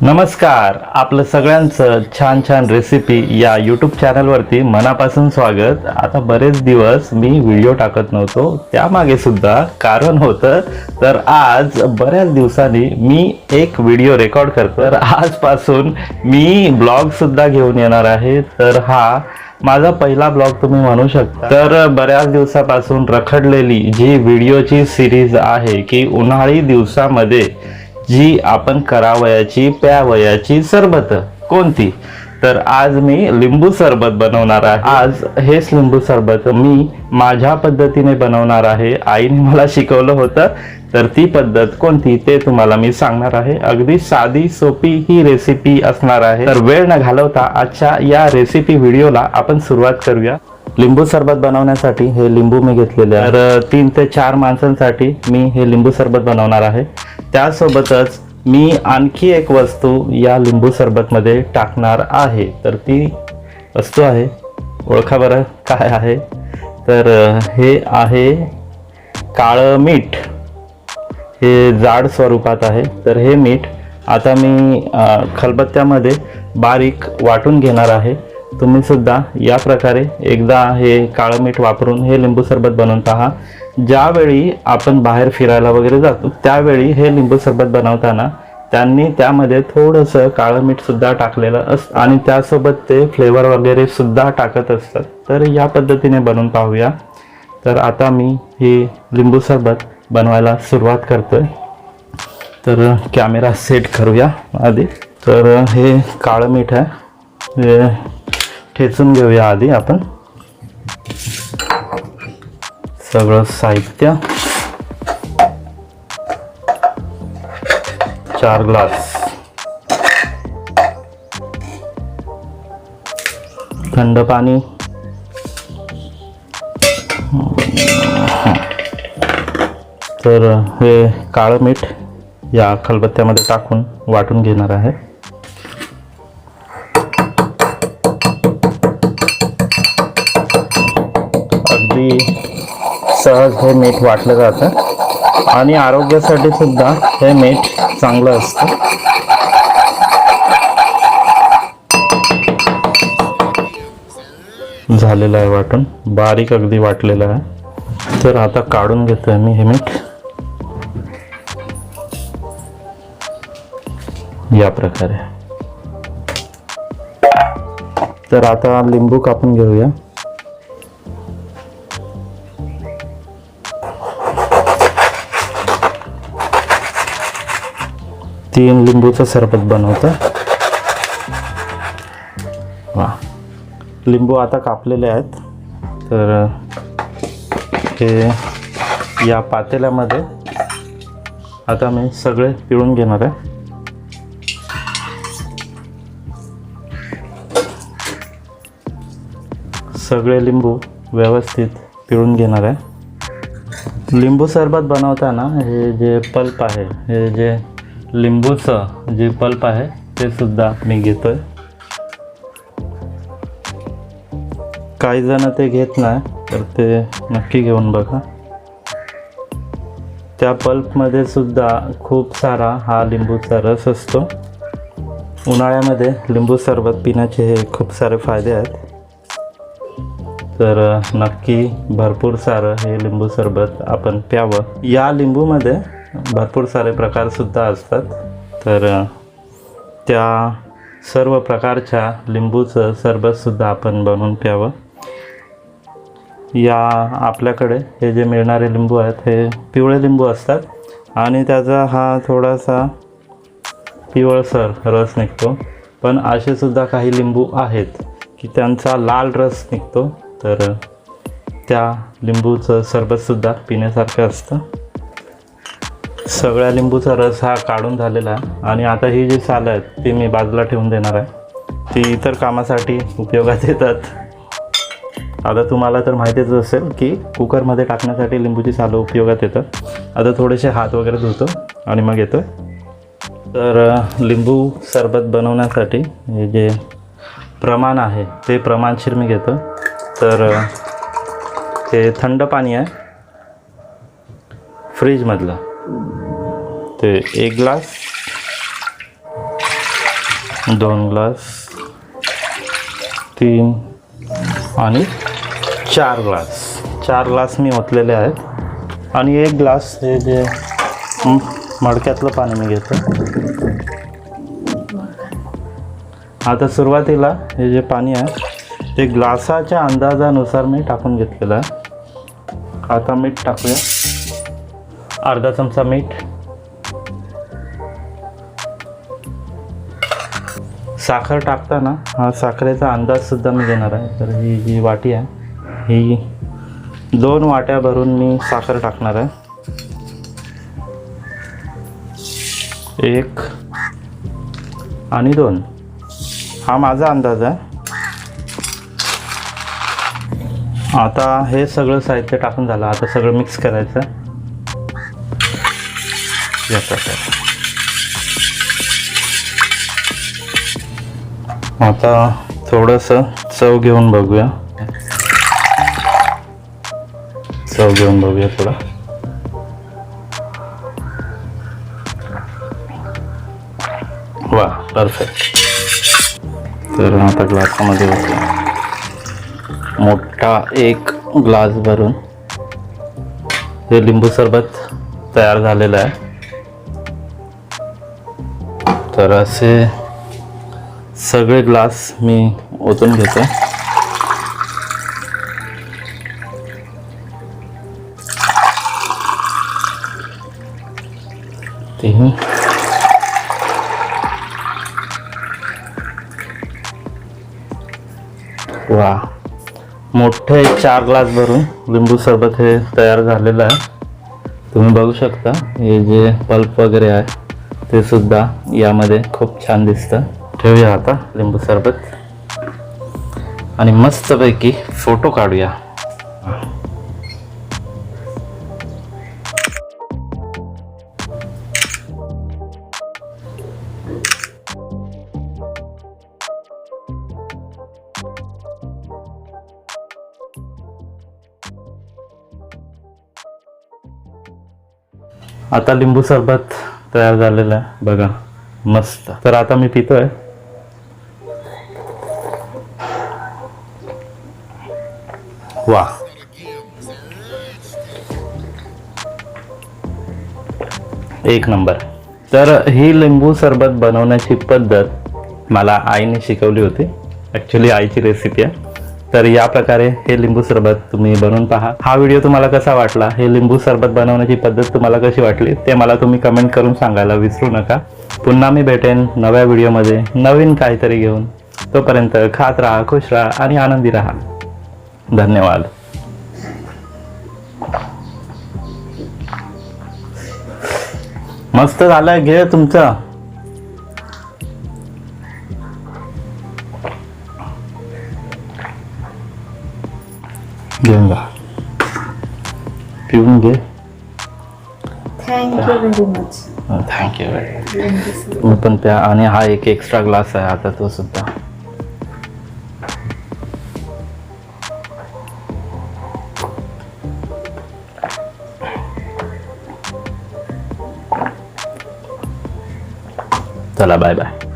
नमस्कार आपलं सगळ्यांचं छान छान रेसिपी या यूट्यूब चॅनलवरती मनापासून स्वागत. आता बरेच दिवस मी व्हिडिओ टाकत नव्हतो त्यामागे सुद्धा कारण होतं तर आज बऱ्याच दिवसांनी मी एक व्हिडिओ रेकॉर्ड करतो. तर आजपासून मी ब्लॉग सुद्धा घेऊन येणार आहे. तर हा माझा पहिला ब्लॉग तुम्ही म्हणू शकता. तर बऱ्याच दिवसापासून रखडलेली जी व्हिडिओची सिरीज आहे की उन्हाळी दिवसामध्ये जी आपण करावयाची प्यावयाची सरबत. कोणती? तर आज मी लिंबू सरबत बनवणार आहे. आज हेच लिंबू सरबत मी माझ्या पद्धतीने बनवणार आहे. आईने मला शिकवलं होतं. तर ती पद्धत कोणती ते तुम्हाला मी सांगणार आहे. अगदी साधी सोपी ही रेसिपी असणार आहे. तर वेळ न घालवता आजच्या या रेसिपी व्हिडिओला आपण सुरुवात करूया. लिंबू सरबत बनवण्यासाठी हे लिंबू मी घेतलेले आहे. तर तीन ते चार माणसांसाठी मी हे लिंबू सरबत बनवणार आहे. त्यासोबतच मी आणखी एक वस्तू या लिंबू सरबतमध्ये टाकणार आहे. तर ती वस्तू आहे. ओळखा बरं काय आहे. तर हे आहे काळं मीठ. हे जाड स्वरूपात आहे. तर हे मीठ आता मी खलबत्त्यामध्ये बारीक वाटून घेणार आहे. तुम्ही सुद्धा या प्रकारे एकदा हे काळं मीठ वापरून हे लिंबू सरबत बनवून पहा. ज्यावेळी आपण बाहेर फिरायला वगैरे जातो त्यावेळी हे लिंबू सरबत बनवताना त्यांनी त्यामध्ये थोडंसं काळं मीठ सुद्धा टाकलेलं असतं आणि त्यासोबत ते फ्लेवर वगैरे सुद्धा टाकत असतात. तर या पद्धतीने बनवून पाहूया. तर आता मी हे लिंबू सरबत बनवायला सुरुवात करतोय. तर कॅमेरा सेट करूया आधी. तर हे काळं मीठ आहे. ठेचून घेऊया आधी आपण. सगळं साहित्य. चार ग्लास. थंड पाणी. तर हे काळं मीठ या खलबत्त्यामध्ये टाकून वाटून घेणार आहे. अगदी सहज हे मीठ वाटलं जातं. आणि आरोग्यासाठी सुद्धा हे मीठ चांगलं असतं. झालेलं आहे वाटून. बारीक अगदी वाटलेलं आहे. तर आता काढून घेतोय मी हे मीठ. या प्रकारे. तर आता लिंबू कापून घेऊया. तीन लिंबूचं सरबत बनवतं. वा. लिंबू आता कापलेले आहेत. तर हे या पातेल्यामध्ये आता मी सगळे पिळून घेणार आहे. सगळे लिंबू व्यवस्थित पिळून घेणार आहे. लिंबू सरबत बनवताना हे जे पल्प आहे हे जे लिंबूचं जे पल्प आहे ते सुद्धा मी घेतो आहे काही जण ते घेत नाही तर ते नक्की घेऊन बघा. त्या पल्पमध्ये सुद्धा खूप सारा हा लिंबूचा रस असतो. उन्हाळ्यामध्ये लिंबू सरबत पिण्याचे हे खूप सारे फायदे आहेत. तर नक्की भरपूर सारं हे लिंबू सरबत आपण प्यावं. या लिंबूमध्ये भरपूर सारे प्रकारसुद्धा असतात. तर त्या सर्व प्रकारच्या लिंबूचं सरबतसुद्धा आपण बनवून प्यावं. या आपल्याकडे हे जे मिळणारे लिंबू आहेत हे पिवळे लिंबू असतात आणि त्याचा हा थोडासा पिवळसर रस निघतो. पण असे सुद्धा काही लिंबू आहेत की त्यांचा लाल रस निघतो. तर त्या लिंबूचं सरबतसुद्धा पिण्यासारखं असतं. सगळ्या लिंबूचा रस हा काढून झालेला आहे आणि आता ही जी सालं आहेत ती मी बाजूला ठेवून देणार आहे. ती इतर कामासाठी उपयोगात येतात. आता तुम्हाला तर माहितीच असेल की कुकरमध्ये टाकण्यासाठी लिंबूची सालं उपयोगात येतात. आता थोडेसे हात वगैरे धुतो आणि मग येतो तर लिंबू सरबत बनवण्यासाठी हे जे प्रमाण आहे ते प्रमाणशीर मी घेतो. तर ते हे थंड पाणी आहे. फ्रीजमधलं. ते एक ग्लास दोन ग्लास तीन आणि चार ग्लास चार ग्लास मी ओतलेले आहेत. आणि एक ग्लास हे जे मडक्यातलं पाणी मी घेतो. आता सुरुवातीला हे जे पाणी आहे ते ग्लासाच्या अंदाजानुसार मी टाकून घेतलेलं आहे. आता मीठ टाकूया. अर्धा चमचा मीठ. साखर टाकताना हा साखरेचा अंदाज सुद्धा मी देणार आहे. तर ही जी वाटी आहे ही दोन वाट्या भरून मी साखर टाकणार आहे. एक आणि दोन. हा माझा अंदाज आहे. आता हे सगळं साहित्य टाकून झालं. आता सगळं मिक्स करायचं. या प्रकारे आता थोडंसं चव घेऊन बघूया. चव घेऊन बघूया थोडा. वा परफेक्ट तर आता ग्लासामध्ये होतो मोठा एक ग्लास भरून. हे लिंबू सरबत तयार झालेलं आहे. तर असे सगळे ग्लास मी ओतून घेतो. तीन. वा मोठे चार ग्लास भरून लिंबू सरबत हे तयार झालेलं आहे. तुम्ही बघू शकता हे जे पल्प वगैरे आहे ते सुद्धा यामध्ये खूप छान दिसतं. ठेवूया आता लिंबू सरबत. आणि मस्तपैकी फोटो काढूया. आता लिंबू सरबत तयार झालेलं आहे. बघा. मस्त. तर आता मी पितोय. वा. एक नंबर. तर ही लिंबू सरबत बनवण्याची पद्धत मला आईने शिकवली होती. ॲक्च्युली आईची रेसिपी आहे. तर या प्रकारे हे लिंबू सरबत तुम्ही बनवून पहा. हा व्हिडिओ तुम्हाला कसा वाटला? हे लिंबू सरबत बनवण्याची पद्धत तुम्हाला कशी वाटली? ते मला तुम्ही कमेंट करून सांगायला विसरू नका. पुन्हा मी भेटेन नव्या व्हिडिओमध्ये नवीन काहीतरी घेऊन. तोपर्यंत खात राहा खुश राहा आणि आनंदी राहा. धन्यवाद. मस्त झालंय घे तुमचं. जा पिऊन घे thank you very much thank you मी पण त्या आणि हा एक एक्स्ट्रा ग्लास आहे आता तो सुद्धा चला बाय बाय